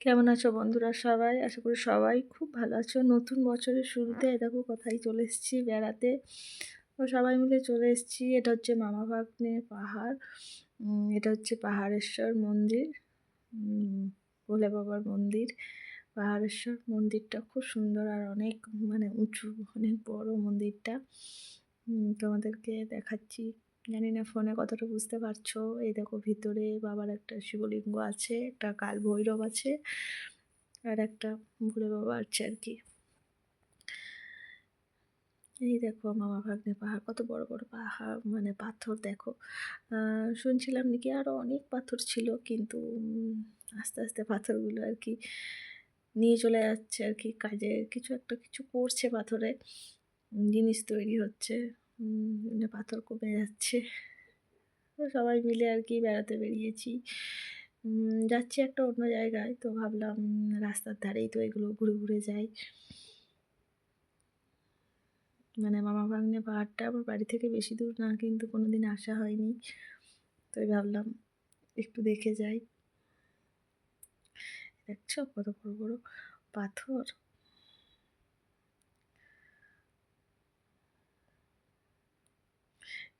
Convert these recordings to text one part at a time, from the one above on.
কেমন আছো বন্ধুরা সবাই? আশা করি সবাই খুব ভালো আছো। নতুন বছরের শুরুতে দেখো কোথায় চলে এসেছি, বেড়াতে। তো সবাই মিলে চলে এসেছি। এটা হচ্ছে মামা ভাগ্নে পাহাড়। এটা হচ্ছে পাহাড়েশ্বর মন্দির। ভোলে বাবার মন্দির। পাহাড়েশ্বর মন্দিরটা খুব সুন্দর আর অনেক মানে উঁচু, অনেক বড় মন্দিরটা। তোমাদেরকে দেখাচ্ছি। জানি না ফোনে কতটা বুঝতে পারছ। এই দেখো ভিতরে বাবার একটা শিবলিঙ্গ আছে, একটা কাল ভৈরব আছে আর একটা ভোলে বাবা আছে আর কি। এই দেখো মামা ভাগ্নে পাহাড়, কত বড় বড় পাহাড় মানে পাথর দেখো। শুনছিলাম নাকি আরও অনেক পাথর ছিল, কিন্তু আস্তে আস্তে পাথরগুলো আর কি নিয়ে চলে যাচ্ছে আর কি কাজে। কিছু একটা কিছু করছে পাথরে, জিনিস তৈরি হচ্ছে। মানে পাথর কমে যাচ্ছে। সবাই মিলে আর কি বেড়াতে বেরিয়েছি। যাচ্ছি একটা অন্য জায়গায়, তো ভাবলাম রাস্তার ধারেই তো এগুলো ঘুরে ঘুরে যাই। মানে মামা ভাগ্নে পাহাড়টা আমার বাড়ি থেকে বেশি দূর না, কিন্তু কোনো দিন আসা হয়নি। তাই ভাবলাম একটু দেখে যাই। দেখছ কত বড় বড় পাথর।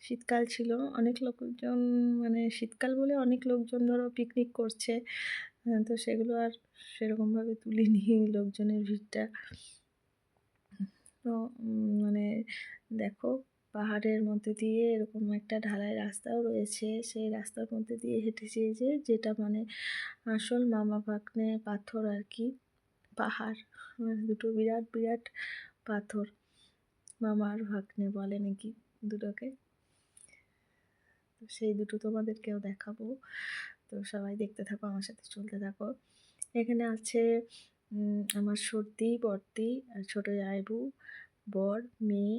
শীতকাল ছিল। অনেক লোকজন মানে শীতকাল বলে অনেক লোকজন ধরো পিকনিক করছে। তো সেগুলো আর সেরকমভাবে তুলিনি লোকজনের ভিড়টা। তো মানে দেখো, পাহাড়ের মধ্যে দিয়ে এরকম একটা ঢালাই রাস্তাও রয়েছে। সেই রাস্তার মধ্যে দিয়ে এই যে যেটা মানে আসল মামা ভাগ্নে পাথর আর কি, পাহাড়। মানে দুটো বিরাট বিরাট পাথর। মামার ভাগ্নে বলে নাকি দুটোকে। তো সেই দুটো তোমাদেরকেও দেখাবো। তো সবাই দেখতে থাকো, আমার সাথে চলতে থাকো। এখানে আছে আমার সর্দি, বর্দি ছোটো জায়বু বর, মেয়ে।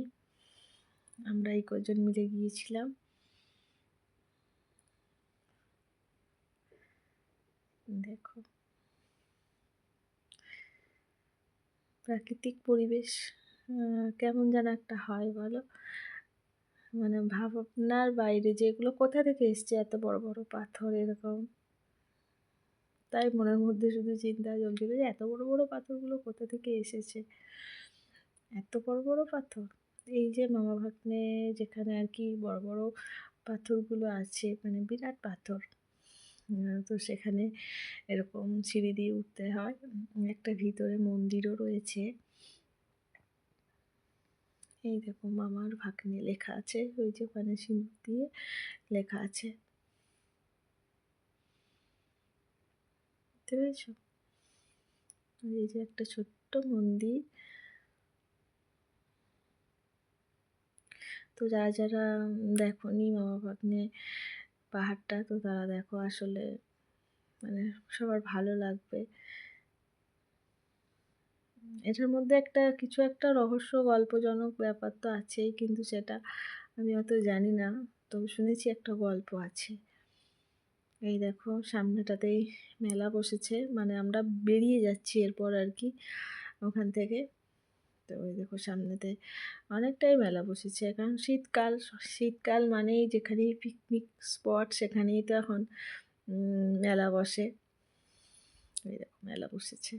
আমরা এই কজন মিলে গিয়েছিলাম। দেখো। প্রাকৃতিক পরিবেশ কেমন যেন একটা হয় বলো। মানে ভাবনার বাইরে যেগুলো কোথা থেকে এসছে এত বড় বড় পাথর এরকম। তাই মনের মধ্যে শুধু চিন্তা চলছিল যে এত বড় বড় পাথরগুলো কোথা থেকে এসেছে? এত বড় বড় পাথর? এই যে মামা ভাগ্নে যেখানে আর কি বড় বড় পাথরগুলো আছে মানে বিরাট পাথর। তো সেখানে এরকম সিঁড়ি দিয়ে উঠতে হয়। একটা ভিতরে মন্দিরও রয়েছে। এই দেখো মামার ভাগ্নে লেখা আছে, ওই যে ওখানে সিঁদুর দিয়ে লেখা আছে। বুঝতে পেরেছ এই যে একটা ছোট্ট মন্দির। তো যারা যারা দেখোনি মামা ভাগ্নে পাহাড়টা, তো তারা দেখো আসলে মানে সবার ভালো লাগবে। এটার মধ্যে একটা কিছু একটা রহস্য গল্পজনক ব্যাপার তো আছেই, কিন্তু সেটা আমি অত জানি না। তবে শুনেছি একটা গল্প আছে। এই দেখো, সামনেটাতেই মেলা বসেছে মানে আমরা বেরিয়ে যাচ্ছি এরপর আর কি ওখান থেকে। তো ওই দেখো, সামনেতে অনেকটাই মেলা বসেছে, কারণ শীতকাল শীতকাল মানেই যেখানেই পিকনিক স্পট সেখানেই তো এখন মেলা বসে। এই দেখো, মেলা বসেছে।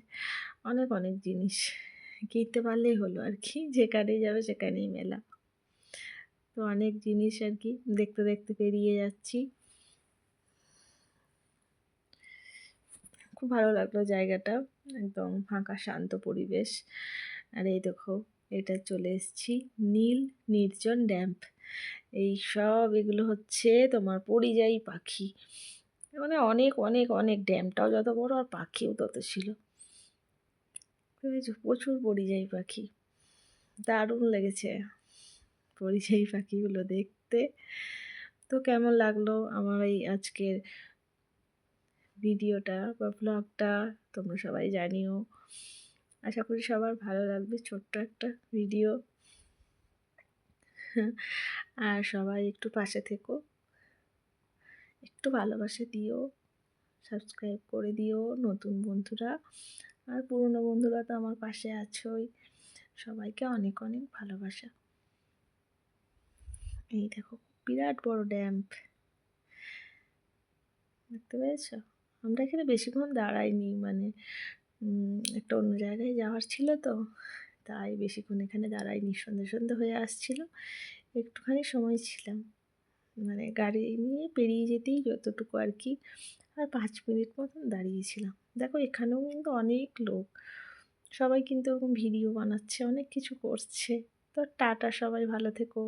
অনেক অনেক জিনিস কিনতে পারলেই হলো আর কি, যেখানেই যাবে সেখানেই মেলা। তো অনেক জিনিস আর কি, দেখতে দেখতে পেরিয়ে যাচ্ছি। খুব ভালো লাগল জায়গাটা, একদম ফাঁকা, শান্ত পরিবেশ। আর এই দেখো, এটা চলে এসেছি, নীল নির্জন ড্যাম্প। এই সব এগুলো হচ্ছে তোমার পরিযায়ী পাখি। মানে অনেক অনেক অনেক। ড্যামটাও যত বড় আর পাখিও তত ছিল। প্রচুর পরিযায়ী পাখি। দারুণ লেগেছে পরিযায়ী পাখিগুলো দেখতে। তো কেমন লাগল আমার এই আজকের ভিডিওটা বা ব্লগটা তোমরা সবাই জানিও। আশা করি সবার ভালো লাগবে ছোট্ট একটা ভিডিও। আর সবাই একটু পাশে থেকো। একটু ভালোবাসা দিও সাবস্ক্রাইব করে দিও নতুন বন্ধুরা। আর পুরনো বন্ধুরা তো আমার পাশে আছোই। সবাইকে অনেক অনেক ভালোবাসা। এই দেখো, বিরাট বড় ড্যাম্প দেখতে পেয়েছ? আমরা এখানে বেশিক্ষণ দাঁড়াইনি মানে একটা অন্য জায়গায় যাওয়ার ছিল তো, তাই বেশিক্ষণ এখানে দাঁড়াইনি, সন্ধে সন্ধে হয়ে আসছিল। একটুখানি সময় ছিলাম। মানে গাড়ি নিয়ে পেরিয়ে যেতেই যতটুকু আর কি, আর পাঁচ মিনিট মতন দাঁড়িয়েছিলাম। দেখো এখানেও কিন্তু অনেক লোক, সবাই কিন্তু ওরকম ভিডিও বানাচ্ছে, অনেক কিছু করছে। তো টাটা সবাই, ভালো থেকো।